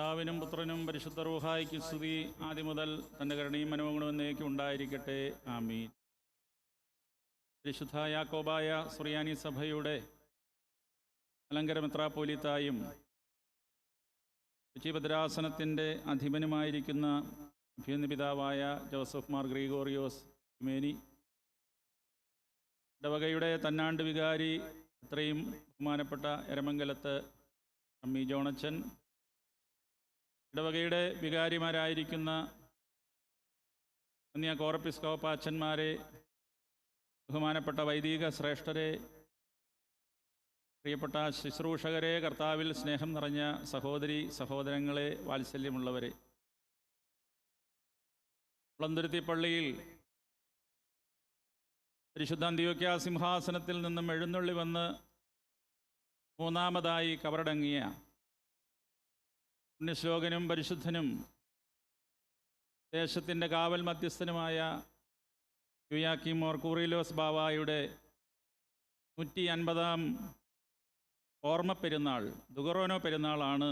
പിതാവിനും പുത്രനും പരിശുദ്ധ റൂഹായിക്ക് സ്തുതി. ആദ്യം മുതൽ തന്റെ കരുണയും അനുഭവങ്ങളും എന്നേക്കും ഉണ്ടായിരിക്കട്ടെ. ആമീൻ. പരിശുദ്ധ യാക്കോബായ സുറിയാനി സഭയുടെ അലങ്കര മെത്രാപ്പോലിത്തായും കൊച്ചിഭദ്രാസനത്തിന്റെ അധിപനുമായിരിക്കുന്ന അഭ്യുന്ന പിതാവായ ജോസഫ് മാർ ഗ്രീഗോറിയോസ് മേനി ഇടവകയുടെ തന്നാണ്ട് വികാരി ഇത്രയും ബഹുമാനപ്പെട്ട എരമംഗലത്ത് അമ്മി ജോണച്ചൻ ഇടവകയുടെ വികാരിമാരായിരിക്കുന്ന അന്യ കോറപ്പിസ്കോപ്പാച്ചന്മാരെ ബഹുമാനപ്പെട്ട വൈദിക ശ്രേഷ്ഠരെ പ്രിയപ്പെട്ട ശുശ്രൂഷകരെ കർത്താവിൽ സ്നേഹം നിറഞ്ഞ സഹോദരി സഹോദരങ്ങളെ വാത്സല്യമുള്ളവരെ. കുളന്തുരുത്തി പള്ളിയിൽ പരിശുദ്ധ അന്ത്യോക്യ സിംഹാസനത്തിൽ നിന്നും എഴുന്നള്ളി വന്ന് മൂന്നാമതായി കവറടങ്ങിയ പുണ്യശ്ലോകനും പരിശുദ്ധനും ദേശത്തിന്റെ കാവൽ മധ്യസ്ഥനുമായ യുയാക്കി മോർ കൂറിലോസ് ബാവായുടെ നൂറ്റി അൻപതാം ഓർമ്മ പെരുന്നാൾ ദുഗറോനോ പെരുന്നാളാണ്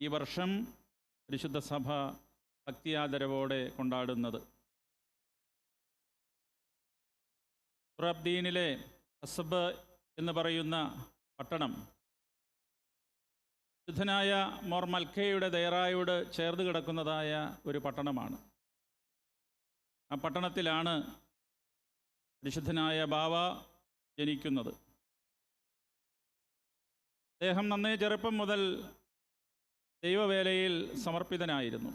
ഈ വർഷം പരിശുദ്ധ സഭ ഭക്തിയാദരവോടെ കൊണ്ടാടുന്നത്. സുറബ്ദീനിലെ അസബ് എന്ന് പറയുന്ന പട്ടണം ശുദ്ധനായ മോർ മൽക്കയുടെ ദയറായോട് ചേർന്ന് കിടക്കുന്നതായ ഒരു പട്ടണമാണ്. ആ പട്ടണത്തിലാണ് പരിശുദ്ധനായ ബാവ ജനിക്കുന്നത്. അദ്ദേഹം നന്നേ ചെറുപ്പം മുതൽ ദൈവവേലയിൽ സമർപ്പിതനായിരുന്നു.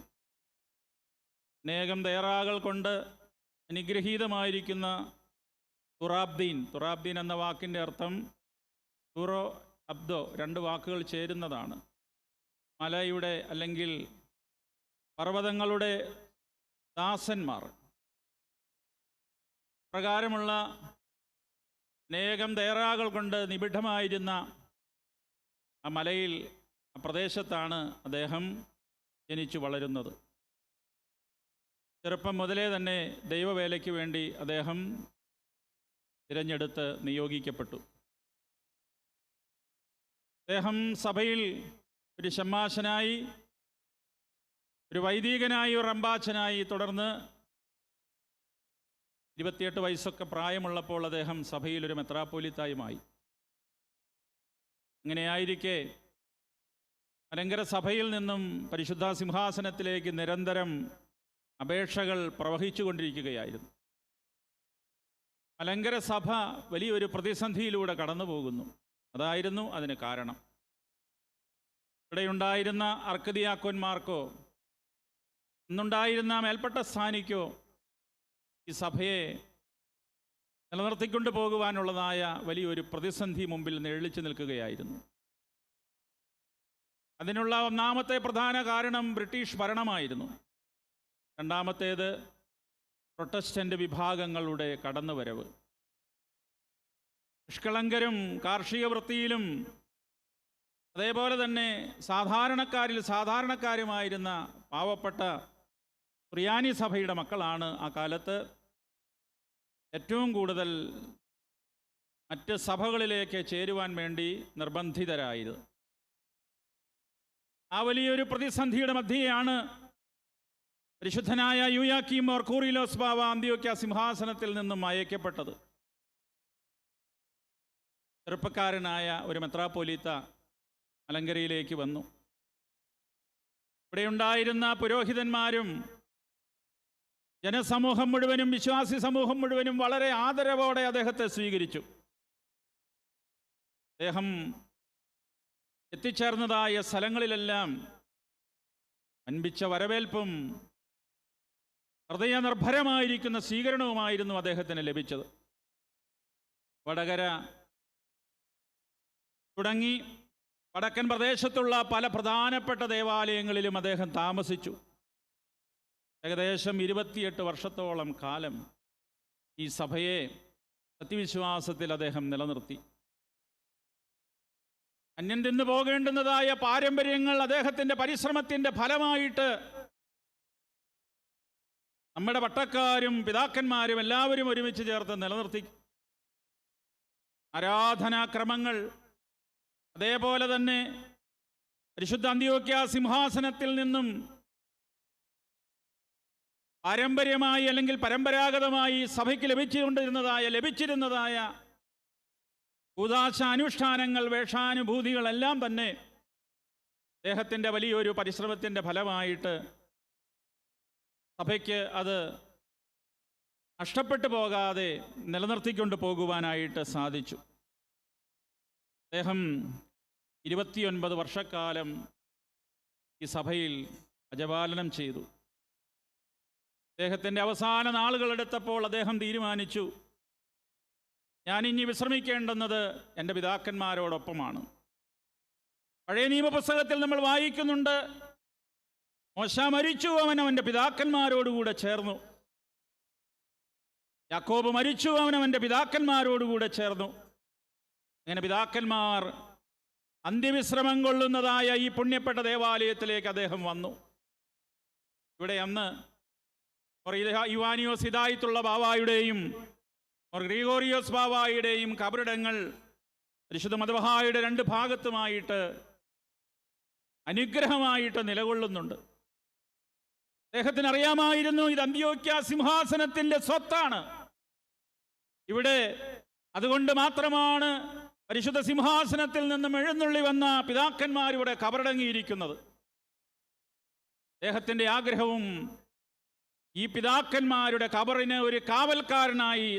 അനേകം ദയറാകൾ കൊണ്ട് അനുഗ്രഹീതമായിരിക്കുന്ന തുറാബ്ദീൻ തുറാബ്ദീൻ എന്ന വാക്കിന്റെ അർത്ഥം തുറോ അബ്ദോ രണ്ട് വാക്കുകൾ ചേരുന്നതാണ്. മലയുടെ അല്ലെങ്കിൽ പർവതങ്ങളുടെ ദാസന്മാർ. പ്രകാരമുള്ള അനേകം തേറാകൾ കൊണ്ട് നിബിഡമായിരുന്ന ആ മലയിൽ ആ പ്രദേശത്താണ് അദ്ദേഹം ജനിച്ചു വളരുന്നത്. ചെറുപ്പം മുതലേ തന്നെ ദൈവവേലയ്ക്ക് വേണ്ടി അദ്ദേഹം തിരഞ്ഞെടുത്ത് നിയോഗിക്കപ്പെട്ടു. അദ്ദേഹം സഭയിൽ ഒരു ഷമ്മാശനായി ഒരു വൈദികനായി ഒരു റമ്പാച്ചനായി തുടർന്ന് ഇരുപത്തിയെട്ട് വയസ്സൊക്കെ പ്രായമുള്ളപ്പോൾ അദ്ദേഹം സഭയിൽ ഒരു മെത്രാപ്പോലിത്തായുമായി. അങ്ങനെയായിരിക്കെ മലങ്കര സഭയിൽ നിന്നും പരിശുദ്ധ സിംഹാസനത്തിലേക്ക് നിരന്തരം അപേക്ഷകൾ പ്രവഹിച്ചു കൊണ്ടിരിക്കുകയായിരുന്നു മലങ്കര സഭ വലിയൊരു പ്രതിസന്ധിയിലൂടെ കടന്നു പോകുന്നു അതായിരുന്നു അതിന് കാരണം. ഇവിടെയുണ്ടായിരുന്ന അർക്കദിയാക്കോന്മാർക്കോ ഇന്നുണ്ടായിരുന്ന മേൽപ്പെട്ട സ്ഥാനിക്കോ ഈ സഭയെ നിലനിർത്തിക്കൊണ്ടു പോകുവാനുള്ളതായ വലിയൊരു പ്രതിസന്ധി മുമ്പിൽ നിഴലിച്ചു നിൽക്കുകയായിരുന്നു. അതിനുള്ള ഒന്നാമത്തെ പ്രധാന കാരണം ബ്രിട്ടീഷ് ഭരണമായിരുന്നു. രണ്ടാമത്തേത് പ്രൊട്ടസ്റ്റന്റ് വിഭാഗങ്ങളുടെ കടന്നുവരവ്. നിഷ്കളങ്കരും കാർഷിക വൃത്തിയിലും അതേപോലെ തന്നെ സാധാരണക്കാരിൽ സാധാരണക്കാരുമായിരുന്ന പാവപ്പെട്ട പ്രിയാനി സഭയുടെ മക്കളാണ് ആ കാലത്ത്. ഏറ്റവും കൂടുതൽ മറ്റ് സഭകളിലേക്ക് ചേരുവാൻ വേണ്ടി നിർബന്ധിതരായത്. ആ വലിയൊരു പ്രതിസന്ധിയുടെ മധ്യയാണ് പരിശുദ്ധനായ യുയാക്കീം ഓർ കൂറിലോസ് ബാവ അന്ത്യോക്യ സിംഹാസനത്തിൽ നിന്നും അയക്കപ്പെട്ടത്. ചെറുപ്പക്കാരനായ ഒരു മെത്രാപ്പോലീത്ത മലങ്കരയിലേക്ക് വന്നു. ഇവിടെയുണ്ടായിരുന്ന പുരോഹിതന്മാരും ജനസമൂഹം മുഴുവനും വിശ്വാസി സമൂഹം മുഴുവനും വളരെ ആദരവോടെ അദ്ദേഹത്തെ സ്വീകരിച്ചു. അദ്ദേഹം എത്തിച്ചേർന്നതായ സ്ഥലങ്ങളിലെല്ലാം അൻപിച്ച വരവേൽപ്പും ഹൃദയനിർഭരമായിരിക്കുന്ന സ്വീകരണവുമായിരുന്നു അദ്ദേഹത്തിന് ലഭിച്ചത്. വടകര തുടങ്ങി വടക്കൻ പ്രദേശത്തുള്ള പല പ്രധാനപ്പെട്ട ദേവാലയങ്ങളിലും അദ്ദേഹം താമസിച്ചു. ഏകദേശം ഇരുപത്തിയെട്ട് വർഷത്തോളം കാലം ഈ സഭയെ സത്യവിശ്വാസത്തിൽ അദ്ദേഹം നിലനിർത്തി. അന്യം തിന്നു പോകേണ്ടുന്നതായ പാരമ്പര്യങ്ങൾ അദ്ദേഹത്തിന്റെ പരിശ്രമത്തിന്റെ ഫലമായിട്ട് നമ്മുടെ പട്ടക്കാരും പിതാക്കന്മാരും എല്ലാവരും ഒരുമിച്ച് ചേർത്ത് നിലനിർത്തി. ആരാധനാക്രമങ്ങൾ അതേപോലെ തന്നെ പരിശുദ്ധ അന്ത്യോക്യ സിംഹാസനത്തിൽ നിന്നും പാരമ്പര്യമായി അല്ലെങ്കിൽ പരമ്പരാഗതമായി സഭയ്ക്ക് ലഭിച്ചുകൊണ്ടിരുന്നതായ ലഭിച്ചിരുന്നതായ ഉദാശ അനുഷ്ഠാനങ്ങൾ വേഷാനുഭൂതികളെല്ലാം തന്നെ അദ്ദേഹത്തിന്റെ വലിയൊരു പരിശ്രമത്തിന്റെ ഫലമായിട്ട് സഭയ്ക്ക് അത് നഷ്ടപ്പെട്ടു പോകാതെ നിലനിർത്തിക്കൊണ്ട് പോകുവാനായിട്ട് സാധിച്ചു. അദ്ദേഹം ഇരുപത്തിയൊൻപത് വർഷക്കാലം ഈ സഭയിൽ അജപാലനം ചെയ്തു. അദ്ദേഹത്തിന്റെ അവസാന നാളുകളെടുത്തപ്പോൾ അദ്ദേഹം തീരുമാനിച്ചു ഞാൻ ഇനി വിശ്രമിക്കേണ്ടുന്നത് എന്റെ പിതാക്കന്മാരോടൊപ്പമാണ്. പഴയ നിയമപുസ്തകത്തിൽ നമ്മൾ വായിക്കുന്നുണ്ട് മോശ മരിച്ചു അവൻ അവന്റെ പിതാക്കന്മാരോടുകൂടെ ചേർന്നു. യാക്കോബ് മരിച്ചു അവൻ അവന്റെ പിതാക്കന്മാരോടുകൂടെ ചേർന്നു. അങ്ങനെ പിതാക്കന്മാർ അന്ത്യവിശ്രമം കൊള്ളുന്നതായ ഈ പുണ്യപ്പെട്ട ദേവാലയത്തിലേക്ക് അദ്ദേഹം വന്നു. ഇവിടെ അന്ന് യുവാനിയോസ് ഹിദായത്തുള്ള ബാവായുടെയും ഗ്രീഗോറിയോസ് ബാവായുടെയും കബറിടങ്ങൾ പരിശുദ്ധ മതബഹായുടെ രണ്ട് ഭാഗത്തുമായിട്ട് അനുഗ്രഹമായിട്ട് നിലകൊള്ളുന്നുണ്ട്. അദ്ദേഹത്തിന് അറിയാമായിരുന്നു ഇത് അന്ത്യോക്യ സിംഹാസനത്തിന്റെ സ്വത്താണ്. ഇവിടെ അതുകൊണ്ട് മാത്രമാണ് പരിശുദ്ധ സിംഹാസനത്തിൽ നിന്നും എഴുന്നള്ളി വന്ന പിതാക്കന്മാരിവിടെ കബറടങ്ങിയിരിക്കുന്നത്. അദ്ദേഹത്തിന്റെ ആഗ്രഹവും ഈ പിതാക്കന്മാരുടെ കബറിന് ഒരു കാവൽക്കാരനായി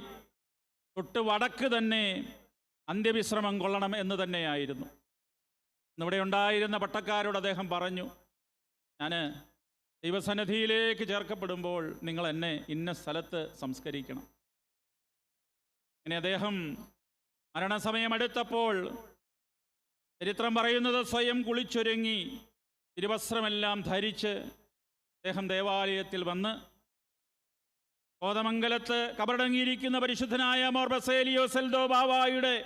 തൊട്ട് വടക്ക് തന്നെ അന്ത്യവിശ്രമം കൊള്ളണം എന്ന് തന്നെയായിരുന്നു. ഇന്നിവിടെ ഉണ്ടായിരുന്ന പട്ടക്കാരോട് അദ്ദേഹം പറഞ്ഞു ഞാൻ ദൈവസന്നിധിയിലേക്ക് ചേർക്കപ്പെടുമ്പോൾ നിങ്ങൾ എന്നെ ഇന്ന സ്ഥലത്ത് സംസ്കരിക്കണം. ഇനി അദ്ദേഹം മരണസമയം അടുത്തപ്പോൾ ചരിത്രം പറയുന്നത് സ്വയം കുളിച്ചൊരുങ്ങി തിരുവസ്ത്രമെല്ലാം ധരിച്ച് അദ്ദേഹം ദേവാലയത്തിൽ വന്ന് കോതമംഗലത്ത് കബറടങ്ങിയിരിക്കുന്ന പരിശുദ്ധനായ മോർബസേലിയോ സെൽദോ ബാവായുടെ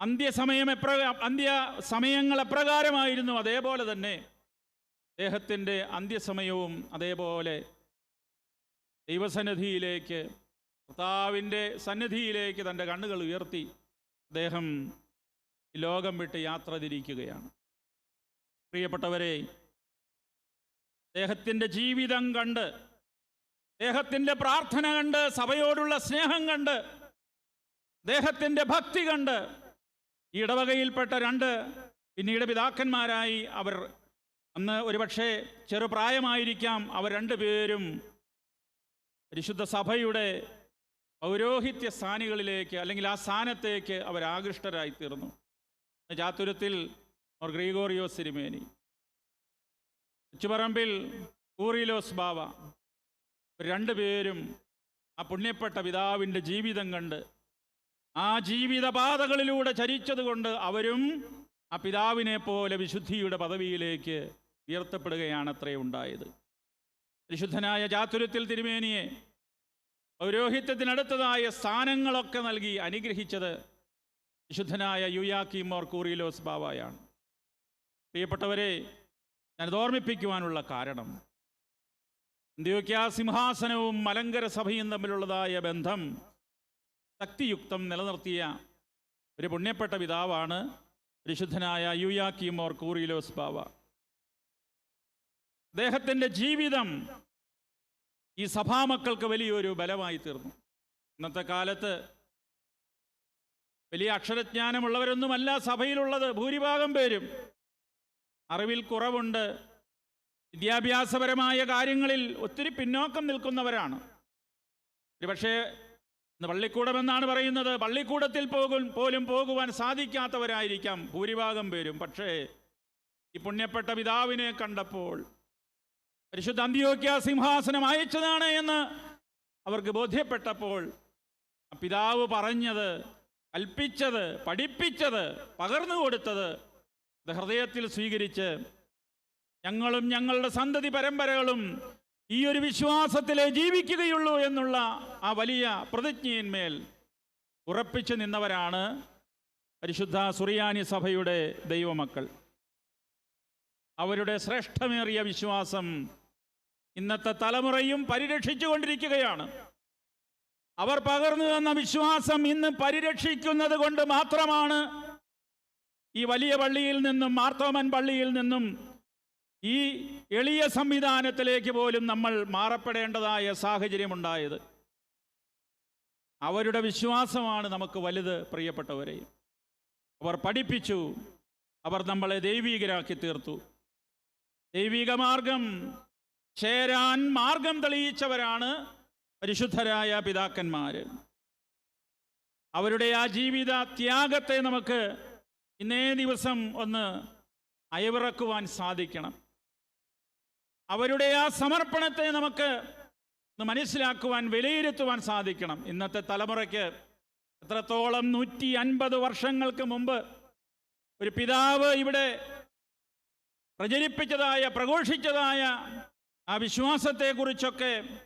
അന്ത്യസമയം എപ്ര അന്ത്യ സമയങ്ങൾ എപ്രകാരമായിരുന്നു. അതേപോലെ തന്നെ അദ്ദേഹത്തിന്റെ അന്ത്യസമയവും അതേപോലെ ദൈവസന്നിധിയിലേക്ക് കർത്താവിന്റെ സന്നിധിയിലേക്ക് തന്റെ കണ്ണുകൾ ഉയർത്തി അദ്ദേഹം ലോകം വിട്ട് യാത്ര തിരിക്കുകയാണ്. പ്രിയപ്പെട്ടവരെ അദ്ദേഹത്തിന്റെ ജീവിതം കണ്ട് അദ്ദേഹത്തിന്റെ പ്രാർത്ഥന കണ്ട് സഭയോടുള്ള സ്നേഹം കണ്ട് അദ്ദേഹത്തിന്റെ ഭക്തി കണ്ട് ഈ ഇടവകയിൽപ്പെട്ട രണ്ട് പിന്നീട് പിതാക്കന്മാരായി അവർ അന്ന് ഒരുപക്ഷെ ചെറുപ്രായമായിരിക്കാം. അവർ രണ്ടുപേരും പരിശുദ്ധ സഭയുടെ പൗരോഹിത്യ സ്ഥാനികളിലേക്ക് അല്ലെങ്കിൽ ആ സ്ഥാനത്തേക്ക് അവർ ആകൃഷ്ടരായി തീർന്നു ചാത്തുരത്തിൽ അവർ ഗ്രീഗോറിയോസ് സിരിമേനി ഉച്ചുപറമ്പിൽ കൂറിലോസ് ബാവ. രണ്ടുപേരും ആ പുണ്യപ്പെട്ട പിതാവിന്റെ ജീവിതം കണ്ട് ആ ജീവിതപാതകളിലൂടെ ചരിച്ചതുകൊണ്ട് അവരും ആ പിതാവിനെ പോലെ വിശുദ്ധിയുടെ പദവിയിലേക്ക് ഉയർത്തപ്പെടുകയാണത്രേ ഉണ്ടായത്. പരിശുദ്ധനായ ചാത്തുരത്തിൽ തിരുമേനിയെ പൗരോഹിത്യത്തിനടുത്തതായ സ്ഥാനങ്ങളൊക്കെ നൽകി അനുഗ്രഹിച്ചത് വിശുദ്ധനായ യുയാക്കിമോർ കൂറിലോസ് ബാവായാണ്. പ്രിയപ്പെട്ടവരെ ഞാനത് ഓർമ്മിപ്പിക്കുവാനുള്ള കാരണം അന്ത്യോക്യ സിംഹാസനവും മലങ്കര സഭയും തമ്മിലുള്ളതായ ബന്ധം ശക്തിയുക്തം നിലനിർത്തിയ ഒരു പുണ്യപ്പെട്ട പിതാവാണ് പരിശുദ്ധനായ യുയാക്കിമോർ കൂറിലോസ് ബാവ. അദ്ദേഹത്തിന്റെ ജീവിതം ഈ സഭാമക്കൾക്ക് വലിയൊരു ബലമായി തീർന്നു. ഇന്നത്തെ കാലത്ത് വലിയ അക്ഷരജ്ഞാനമുള്ളവരൊന്നുമല്ല സഭയിലുള്ളത്. ഭൂരിഭാഗം പേരും അറിവിൽ കുറവുണ്ട്. വിദ്യാഭ്യാസപരമായ കാര്യങ്ങളിൽ ഒത്തിരി പിന്നോക്കം നിൽക്കുന്നവരാണ്. ഒരുപക്ഷേ ഇന്ന് പള്ളിക്കൂടമെന്നാണ് പറയുന്നത്. പള്ളിക്കൂടത്തിൽ പോകും പോലും പോകുവാൻ സാധിക്കാത്തവരായിരിക്കാം ഭൂരിഭാഗം പേരും. പക്ഷേ ഈ പുണ്യപ്പെട്ട പിതാവിനെ കണ്ടപ്പോൾ പരിശുദ്ധ അന്ത്യോക്യ സിംഹാസനം അയച്ചതാണ് എന്ന് അവർക്ക് ബോധ്യപ്പെട്ടപ്പോൾ പിതാവ് പറഞ്ഞത് കൽപ്പിച്ചത് പഠിപ്പിച്ചത് പകർന്നു കൊടുത്തത് അത് ഹൃദയത്തിൽ സ്വീകരിച്ച് ഞങ്ങളും ഞങ്ങളുടെ സന്തതി പരമ്പരകളും ഈ ഒരു വിശ്വാസത്തിലെ ജീവിക്കുകയുള്ളൂ എന്നുള്ള ആ വലിയ പ്രതിജ്ഞയിന്മേൽ ഉറപ്പിച്ചു നിന്നവരാണ് പരിശുദ്ധ സുറിയാനി സഭയുടെ ദൈവമക്കൾ. അവരുടെ ശ്രേഷ്ഠമേറിയ വിശ്വാസം ഇന്നത്തെ തലമുറയും പരിരക്ഷിച്ചു കൊണ്ടിരിക്കുകയാണ്. അവർ പകർന്നു തന്ന വിശ്വാസം ഇന്ന് പരിരക്ഷിക്കുന്നത് കൊണ്ട് മാത്രമാണ് ഈ വലിയ പള്ളിയിൽ നിന്നും മാർത്തോമൻ പള്ളിയിൽ നിന്നും ഈ എളിയ സംവിധാനത്തിലേക്ക് പോലും നമ്മൾ മാറപ്പെടേണ്ടതായ സാഹചര്യമുണ്ടായത്. അവരുടെ വിശ്വാസമാണ് നമുക്ക് വലുത് പ്രിയപ്പെട്ടവരെ. അവർ പഠിപ്പിച്ചു അവർ നമ്മളെ ദൈവീകരാക്കി തീർത്തു. ദൈവിക മാർഗം ചേരാൻ മാർഗം തെളിയിച്ചവരാണ് പരിശുദ്ധരായ പിതാക്കന്മാർ അവരുടെ ആ ജീവിത ത്യാഗത്തെ നമുക്ക് ഇന്നേ ദിവസം ഒന്ന് അയവിറക്കുവാൻ സാധിക്കണം. അവരുടെ ആ സമർപ്പണത്തെ നമുക്ക് ഒന്ന് മനസ്സിലാക്കുവാൻ വിലയിരുത്തുവാൻ സാധിക്കണം. ഇന്നത്തെ തലമുറയ്ക്ക് എത്രത്തോളം നൂറ്റി അൻപത് വർഷങ്ങൾക്ക് മുമ്പ് ഒരു പിതാവ് ഇവിടെ പ്രചരിപ്പിച്ചതായ പ്രഘോഷിച്ചതായ ആ വിശ്വാസത്തെക്കുറിച്ചൊക്കെ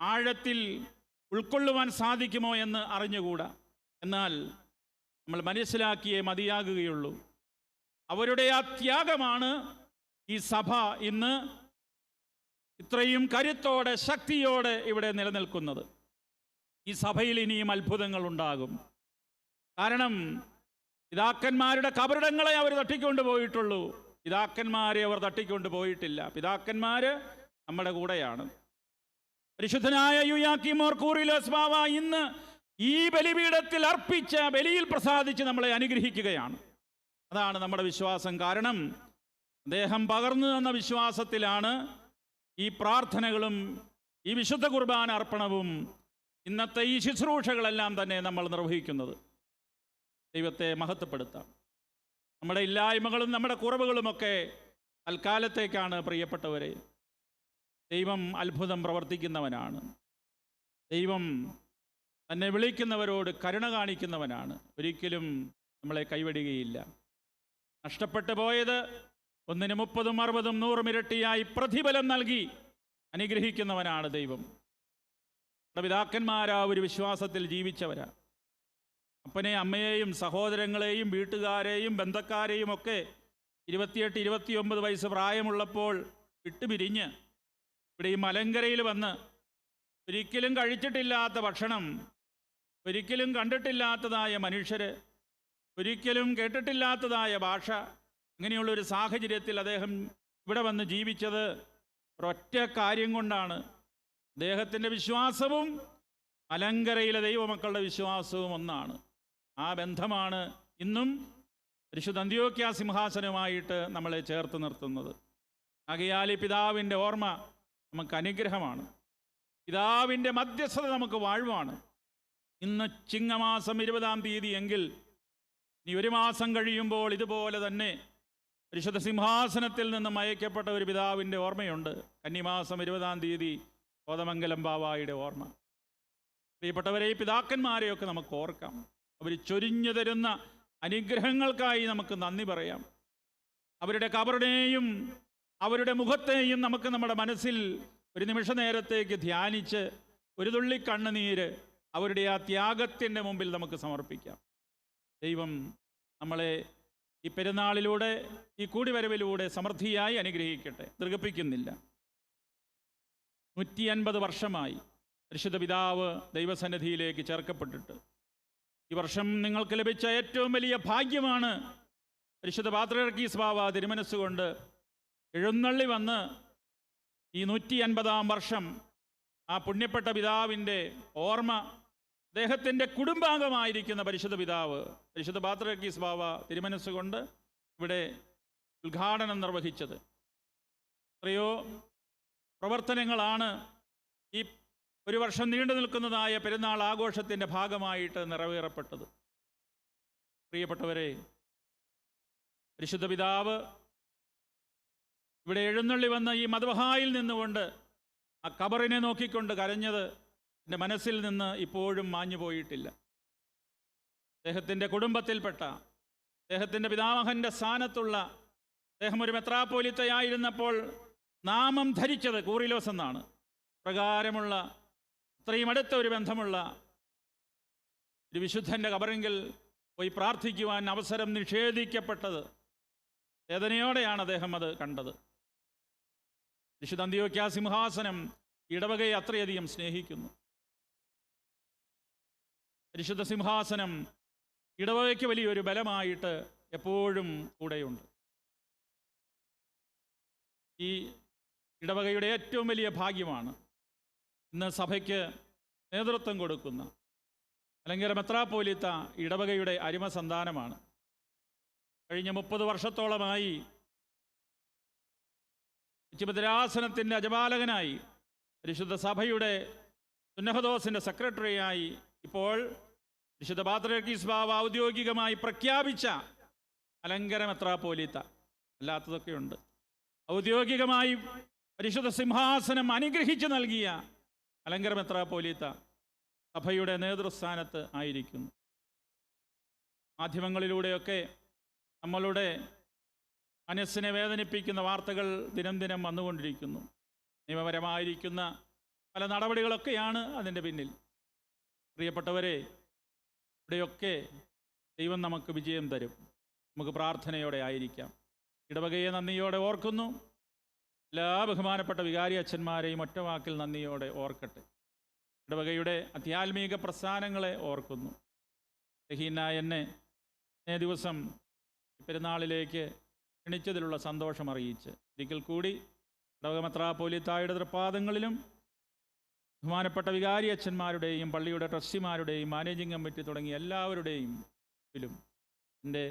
ആഴത്തിൽ ഉൾക്കൊള്ളുവാൻ സാധിക്കുമോ എന്ന് അറിഞ്ഞുകൂടാ. എന്നാൽ നമ്മൾ മനസ്സിലാക്കിയേ മതിയാകുകയുള്ളൂ. അവരുടെ ആ ത്യാഗമാണ് ഈ സഭ ഇന്ന് ഇത്രയും കരുത്തോടെ ശക്തിയോടെ ഇവിടെ നിലനിൽക്കുന്നത്. ഈ സഭയിൽ ഇനിയും അത്ഭുതങ്ങൾ ഉണ്ടാകും. കാരണം പിതാക്കന്മാരുടെ കബറിടങ്ങളെ അവർ തട്ടിക്കൊണ്ട് പോയിട്ടുള്ളൂ പിതാക്കന്മാരെ അവർ തട്ടിക്കൊണ്ട് പോയിട്ടില്ല പിതാക്കന്മാര് നമ്മുടെ കൂടെയാണ്. പരിശുദ്ധനായ യുയാക്കി കൂറിലോസ് ബാവ ഇന്ന് ഈ ബലിപീഠത്തിൽ അർപ്പിച്ച ബലിയിൽ പ്രസാദിച്ച് നമ്മളെ അനുഗ്രഹിക്കുകയാണ്. അതാണ് നമ്മുടെ വിശ്വാസം. കാരണം അദ്ദേഹം പകർന്നു തന്ന വിശ്വാസത്തിലാണ് ഈ പ്രാർത്ഥനകളും ഈ വിശുദ്ധ കുർബാന അർപ്പണവും ഇന്നത്തെ ഈ ശുശ്രൂഷകളെല്ലാം തന്നെ നമ്മൾ നിർവഹിക്കുന്നത്. ദൈവത്തെ മഹത്വപ്പെടുത്താം. നമ്മുടെ ഇല്ലായ്മകളും നമ്മുടെ കുറവുകളുമൊക്കെ തൽക്കാലത്തേക്കാണ് പ്രിയപ്പെട്ടവരെ. ദൈവം അത്ഭുതം പ്രവർത്തിക്കുന്നവനാണ്. ദൈവം തന്നെ വിളിക്കുന്നവരോട് കരുണ കാണിക്കുന്നവനാണ്. ഒരിക്കലും നമ്മളെ കൈവിടുകയില്ല. നഷ്ടപ്പെട്ടു പോയത് ഒന്നിന് മുപ്പതും അറുപതും നൂറും ഇരട്ടിയായി പ്രതിഫലം നൽകി അനുഗ്രഹിക്കുന്നവനാണ് ദൈവം. പിതാക്കന്മാരാ ഒരു വിശ്വാസത്തിൽ ജീവിച്ചവരാ. അപ്പനെ അമ്മയെയും സഹോദരങ്ങളെയും വീട്ടുകാരെയും ബന്ധക്കാരെയും ഒക്കെ ഇരുപത്തിയെട്ട് ഇരുപത്തിയൊമ്പത് വയസ്സ് പ്രായമുള്ളപ്പോൾ വിട്ടുപിരിഞ്ഞ് ഇവിടെ ഈ മലങ്കരയിൽ വന്ന് ഒരിക്കലും കഴിച്ചിട്ടില്ലാത്ത ഭക്ഷണം ഒരിക്കലും കണ്ടിട്ടില്ലാത്തതായ മനുഷ്യർ ഒരിക്കലും കേട്ടിട്ടില്ലാത്തതായ ഭാഷ അങ്ങനെയുള്ളൊരു സാഹചര്യത്തിൽ അദ്ദേഹം ഇവിടെ വന്ന് ജീവിച്ചത് ഒരൊറ്റ കാര്യം കൊണ്ടാണ്. അദ്ദേഹത്തിന്റെ വിശ്വാസവും അലങ്കരയിലെ ദൈവമക്കളുടെ വിശ്വാസവും ഒന്നാണ്. ആ ബന്ധമാണ് ഇന്നും പരിശുദ്ധ അന്ത്യോക്യ സിംഹാസനവുമായിട്ട് നമ്മളെ ചേർത്ത് നിർത്തുന്നത്. ആകയാൽ പിതാവിന്റെ ഓർമ്മ നമുക്ക് അനുഗ്രഹമാണ്. പിതാവിന്റെ മധ്യസ്ഥത നമുക്ക് വാഴ്വാണ്. ഇന്ന് ചിങ്ങമാസം ഇരുപതാം തീയതി എങ്കിൽ ഇനി ഒരു മാസം കഴിയുമ്പോൾ ഇതുപോലെ തന്നെ പരിശുദ്ധ സിംഹാസനത്തിൽ നിന്ന് മയക്കപ്പെട്ട ഒരു പിതാവിന്റെ ഓർമ്മയുണ്ട്. കന്നിമാസം ഇരുപതാം തീയതി കോതമംഗലം ബാവായുടെ ഓർമ്മ. പ്രിയപ്പെട്ടവരെ ഈ പിതാക്കന്മാരെയൊക്കെ നമുക്ക് ഓർക്കാം. അവർ ചൊരിഞ്ഞു തരുന്ന അനുഗ്രഹങ്ങൾക്കായി നമുക്ക് നന്ദി പറയാം. അവരുടെ കബറിനെയും അവരുടെ മുഖത്തെയും നമുക്ക് നമ്മുടെ മനസ്സിൽ ഒരു നിമിഷ നേരത്തേക്ക് ധ്യാനിച്ച് ഒരു തുള്ളി കണ്ണുനീര് അവരുടെ ആ ത്യാഗത്തിന്റെ മുമ്പിൽ നമുക്ക് സമർപ്പിക്കാം. ദൈവം നമ്മളെ ഈ പെരുന്നാളിലൂടെ ഈ കൂടിവരവിലൂടെ സമൃദ്ധിയായി അനുഗ്രഹിക്കട്ടെ. ദീർഘിപ്പിക്കുന്നില്ല. നൂറ്റി അൻപത് വർഷമായി പരിശുദ്ധ പിതാവ് ദൈവസന്നിധിയിലേക്ക് ചേർക്കപ്പെട്ടിട്ട് ഈ വർഷം നിങ്ങൾക്ക് ലഭിച്ച ഏറ്റവും വലിയ ഭാഗ്യമാണ് പരിശുദ്ധ പാത്രകീസ് സ്വാവ തിരുമനസ്സുകൊണ്ട് എഴുന്നള്ളി വന്ന് ഈ നൂറ്റി അൻപതാം വർഷം ആ പുണ്യപ്പെട്ട പിതാവിന്റെ ഓർമ്മ അദ്ദേഹത്തിന്റെ കുടുംബാംഗമായിരിക്കുന്ന പരിശുദ്ധ പിതാവ് പരിശുദ്ധ പാത്രകീസ് സ്വാവ തിരുമനസ്സുകൊണ്ട് ഇവിടെ ഉദ്ഘാടനം നിർവഹിച്ചത്. എത്രയോ പ്രവർത്തനങ്ങളാണ് ഈ ഒരു വർഷം നീണ്ടു നിൽക്കുന്നതായ പെരുന്നാൾ ആഘോഷത്തിന്റെ ഭാഗമായിട്ട് നിറവേറപ്പെട്ടത്. പ്രിയപ്പെട്ടവരെ പരിശുദ്ധ പിതാവ് ഇവിടെ എഴുന്നള്ളി വന്ന ഈ മധുഹായിൽ നിന്നുകൊണ്ട് ആ കബറിനെ നോക്കിക്കൊണ്ട് കരഞ്ഞത് എന്റെ മനസ്സിൽ നിന്ന് ഇപ്പോഴും മാഞ്ഞു പോയിട്ടില്ല. അദ്ദേഹത്തിന്റെ കുടുംബത്തിൽപ്പെട്ട അദ്ദേഹത്തിന്റെ പിതാമഹന്റെ സ്ഥാനത്തുള്ള അദ്ദേഹം ഒരു മെത്രാപ്പോലിത്തയായിരുന്നപ്പോൾ നാമം ധരിച്ചത് കൂറിലോസ് എന്നാണ്. പ്രകാരമുള്ള ഇത്രയും അടുത്ത ഒരു ബന്ധമുള്ള ഒരു വിശുദ്ധന്റെ കബറിങ്കിൽ പോയി പ്രാർത്ഥിക്കുവാൻ അവസരം നിഷേധിക്കപ്പെട്ടത് വേദനയോടെയാണ് അദ്ദേഹം അത് കണ്ടത്. വിശുദ്ധ അന്ത്യോക്യ സിംഹാസനം ഇടവകയെ അത്രയധികം സ്നേഹിക്കുന്നു. പരിശുദ്ധ സിംഹാസനം ഇടവകയ്ക്ക് വലിയൊരു ബലമായിട്ട് എപ്പോഴും കൂടെയുണ്ട്. ഈ ഇടവകയുടെ ഏറ്റവും വലിയ ഭാഗ്യമാണ് ഇന്ന് സഭയ്ക്ക് നേതൃത്വം കൊടുക്കുന്ന അല്ലെങ്കിൽ മെത്രാപ്പോലിത്ത ഇടവകയുടെ അരിമ സന്താനമാണ്. കഴിഞ്ഞ മുപ്പത് വർഷത്തോളമായി ഉച്ചപതിരാസനത്തിന്റെ അജപാലകനായി പരിശുദ്ധ സഭയുടെ സുന്നഹദോസിന്റെ സെക്രട്ടറിയായി ഇപ്പോൾ വിശുദ്ധ പാത്രക്കീസ് ബാബ ഔദ്യോഗികമായി പ്രഖ്യാപിച്ച അലങ്കര മെത്രാപ്പോലിത്ത അല്ലാത്തതൊക്കെയുണ്ട്. ഔദ്യോഗികമായി പരിശുദ്ധ സിംഹാസനം അനുഗ്രഹിച്ചു നൽകിയ അലങ്കര മെത്രാപ്പോലീത്ത സഭയുടെ നേതൃസ്ഥാനത്ത് ആയിരിക്കുന്നു. മാധ്യമങ്ങളിലൂടെയൊക്കെ നമ്മളുടെ മനസ്സിനെ വേദനിപ്പിക്കുന്ന വാർത്തകൾ ദിനം ദിനം വന്നുകൊണ്ടിരിക്കുന്നു. നിയമപരമായിരിക്കുന്ന പല നടപടികളൊക്കെയാണ് അതിന്റെ പിന്നിൽ. പ്രിയപ്പെട്ടവരെ ഇവിടെയൊക്കെ ദൈവം നമുക്ക് വിജയം തരും. നമുക്ക് പ്രാർത്ഥനയോടെ ആയിരിക്കാം. ഇടവകയെ നന്ദിയോടെ ഓർക്കുന്നു. എല്ലാ ബഹുമാനപ്പെട്ട വികാരി അച്ഛന്മാരെയും ഒറ്റവാക്കിൽ നന്ദിയോടെ ഓർക്കട്ടെ. ഇടവകയുടെ അത്യാത്മീക പ്രസ്ഥാനങ്ങളെ ഓർക്കുന്നു. രഹീന എന്നെ ഇന്നേ ദിവസം പെരുന്നാളിലേക്ക് ക്ഷണിച്ചതിലുള്ള സന്തോഷം അറിയിച്ച് ഒരിക്കൽ കൂടി ഇടവകമത്രാപോലിത്തായുടെ തൃപ്പാദങ്ങളിലും ബഹുമാനപ്പെട്ട വികാരി അച്ഛന്മാരുടെയും പള്ളിയുടെ ട്രസ്റ്റിമാരുടെയും മാനേജിംഗ് കമ്മിറ്റി തുടങ്ങിയ എല്ലാവരുടെയും ഇതിലും എന്റെ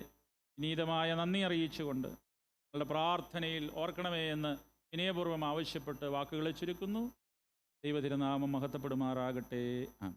വിനീതമായ നന്ദി അറിയിച്ചുകൊണ്ട് നിങ്ങളുടെ പ്രാർത്ഥനയിൽ ഓർക്കണമേ എന്ന് വിനയപൂർവം ആവശ്യപ്പെട്ട് വാക്കുകളെ ചുരുക്കുന്നു. ദൈവതിരുനാമം മഹത്വപ്പെടുമാറാകട്ടെ. ആ